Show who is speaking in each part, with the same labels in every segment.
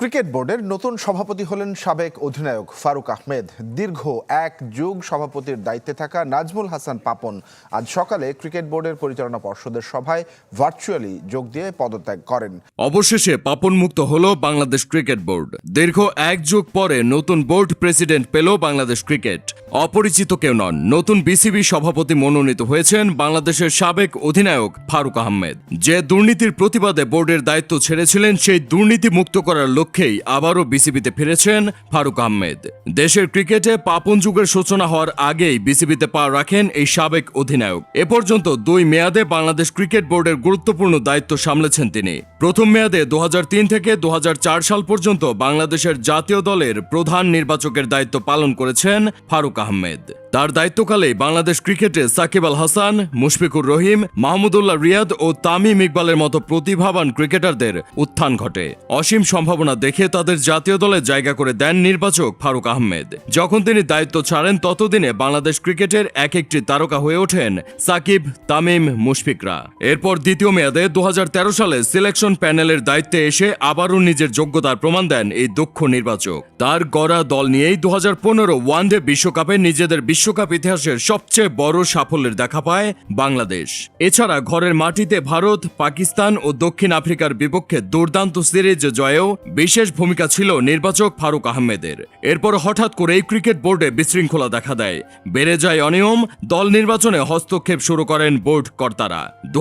Speaker 1: cricket বোর্ডের নতুন সভাপতি হলেন সাবেক অধিনায়ক ফারুক আহমেদ দীর্ঘ এক যুগ সভাপতির দায়িত্বে থাকা নাজমুল হাসান পাপন আজ সকালে ক্রিকেট বোর্ডের পরিচালনা পর্ষদের সভায় ভার্চুয়ালি যোগ দিয়ে পদত্যাগ করেন
Speaker 2: অবশেষে পাপন মুক্ত হল বাংলাদেশ ক্রিকেট বোর্ড দীর্ঘ এক যুগ পরে নতুন বোর্ড প্রেসিডেন্ট পেল বাংলাদেশ ক্রিকেট অপরিচিত কেউ নন নতুন বিসিবি সভাপতি মনোনীত হয়েছেন বাংলাদেশের সাবেক অধিনায়ক ফারুক আহমেদ যে দুর্নীতির প্রতিবাদে বোর্ডের দায়িত্ব ছেড়েছিলেন সেই দুর্নীতি মুক্ত করার লক্ষ্য লক্ষ্যেই আবারও বিসিবিতে ফিরেছেন ফারুক আহমেদ দেশের ক্রিকেটে পাপন যুগের সূচনা হওয়ার আগেই বিসিবিতে পা রাখেন এই সাবেক অধিনায়ক এ পর্যন্ত দুই মেয়াদে বাংলাদেশ ক্রিকেট বোর্ডের গুরুত্বপূর্ণ দায়িত্ব সামলেছেন তিনি প্রথম মেয়াদে দু থেকে দু সাল পর্যন্ত বাংলাদেশের জাতীয় দলের প্রধান নির্বাচকের দায়িত্ব পালন করেছেন ফারুক আহমেদ তার দায়িত্বকালে বাংলাদেশ ক্রিকেটে সাকিব আল হাসান মুশফিকুর রহিম মাহমুদুল্লাহ রিয়াদ ও তামিম ইকবালের মতো প্রতিভাবান ক্রিকেটারদের উত্থান ঘটে অসীম সম্ভাবনা দেখে তাদের জাতীয় দলে জায়গা করে দেন নির্বাচক ফারুক আহমেদ যখন তিনি দায়িত্ব ছাড়েন ততদিনে বাংলাদেশ ক্রিকেটের এক একটি তারকা হয়ে ওঠেন সাকিব তামিম মুশফিকরা এরপর দ্বিতীয় মেয়াদে দু সালে সিলেকশন প্যানেলের দায়িত্বে এসে আবারও নিজের যোগ্যতার প্রমাণ দেন এই দক্ষ নির্বাচক তার গড়া দল নিয়েই দু হাজার পনেরো ওয়ানডে বিশ্বকাপে নিজেদের বিশ্বকাপ ইতিহাসের সবচেয়ে বড় সাফল্যের দেখা পায় বাংলাদেশ এছাড়া ঘরের মাটিতে ভারত পাকিস্তান ও দক্ষিণ আফ্রিকার বিপক্ষে দুর্দান্ত সিরিজ জয়েও বিশেষ ভূমিকা ছিল নির্বাচক ফারুক আহমেদের এরপর হঠাৎ করে এই ক্রিকেট বোর্ডে বিশৃঙ্খলা দেখা দেয় বেড়ে যায় অনিয়ম দল নির্বাচনে হস্তক্ষেপ শুরু করেন বোর্ড কর্তারা দু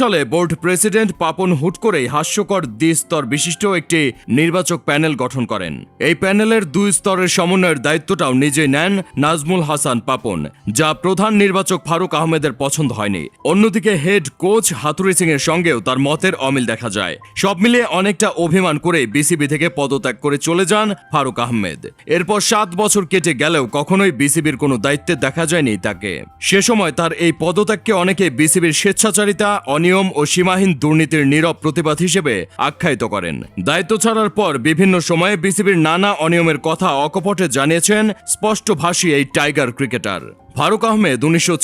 Speaker 2: সালে বোর্ড প্রেসিডেন্ট পাপন হুট করেই হাস্যকর দ্বিস্তর বিশিষ্ট একটি নির্বাচক প্যানেল গঠন করেন এই প্যানেলের দুই স্তরের সমন্বয়ের দায়িত্বটাও নিজে নেন নাজমুল হাসান হাসান পাপন যা প্রধান নির্বাচক ফারুক আহমেদের পছন্দ হয়নি অন্যদিকে হেড কোচ হাতুরি সিং এর সঙ্গেও তার মতের অমিল দেখা যায় সব মিলিয়ে অনেকটা অভিমান করে বিসিবি থেকে পদত্যাগ করে চলে যান ফারুক আহমেদ এরপর সাত বছর কেটে গেলেও কখনোই বিসিবির কোনো দায়িত্বে দেখা যায়নি তাকে সে সময় তার এই পদত্যাগকে অনেকে বিসিবির স্বেচ্ছাচারিতা অনিয়ম ও সীমাহীন দুর্নীতির নীরব প্রতিবাদ হিসেবে আখ্যায়িত করেন দায়িত্ব ছাড়ার পর বিভিন্ন সময়ে বিসিবির নানা অনিয়মের কথা অকপটে জানিয়েছেন স্পষ্ট ভাষী এই টাইগার ক্রিকেটার ফারুক আহমেদ উনিশশো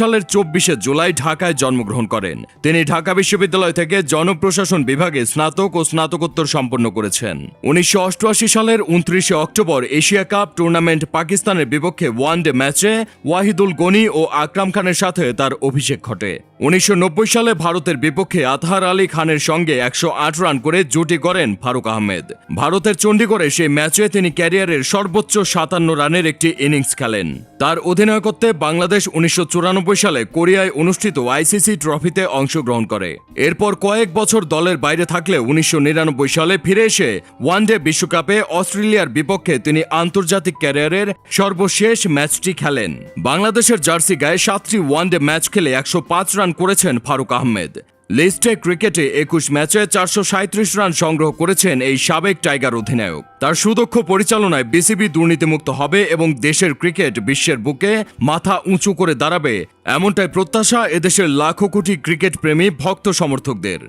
Speaker 2: সালের চব্বিশে জুলাই ঢাকায় জন্মগ্রহণ করেন তিনি ঢাকা বিশ্ববিদ্যালয় থেকে জনপ্রশাসন বিভাগে স্নাতক ও স্নাতকোত্তর সম্পন্ন করেছেন উনিশশো সালের উনত্রিশে অক্টোবর এশিয়া কাপ টুর্নামেন্ট পাকিস্তানের বিপক্ষে ওয়ানডে ম্যাচে ওয়াহিদুল গনি ও আকরাম খানের সাথে তার অভিষেক ঘটে উনিশশো সালে ভারতের বিপক্ষে আতহার আলী খানের সঙ্গে একশো রান করে জুটি করেন ফারুক আহমেদ ভারতের চণ্ডীগড়ে সেই ম্যাচে তিনি ক্যারিয়ারের সর্বোচ্চ সাতান্ন রানের একটি ইনিংস খেলেন তার অধিনায়কত্বে বাংলাদেশ উনিশশো সালে কোরিয়ায় অনুষ্ঠিত আইসিসি ট্রফিতে অংশগ্রহণ করে এরপর কয়েক বছর দলের বাইরে থাকলে উনিশশো সালে ফিরে এসে ওয়ানডে বিশ্বকাপে অস্ট্রেলিয়ার বিপক্ষে তিনি আন্তর্জাতিক ক্যারিয়ারের সর্বশেষ ম্যাচটি খেলেন বাংলাদেশের জার্সি গায়ে সাতটি ওয়ানডে ম্যাচ খেলে একশো রান রান করেছেন ফারুক আহমেদ লিস্টে ক্রিকেটে একুশ ম্যাচে চারশো সাঁত্রিশ রান সংগ্রহ করেছেন এই সাবেক টাইগার অধিনায়ক তার সুদক্ষ পরিচালনায় বিসিবি দুর্নীতিমুক্ত হবে এবং দেশের ক্রিকেট বিশ্বের বুকে মাথা উঁচু করে দাঁড়াবে এমনটাই প্রত্যাশা এদেশের লাখো কোটি ক্রিকেট প্রেমী ভক্ত সমর্থকদের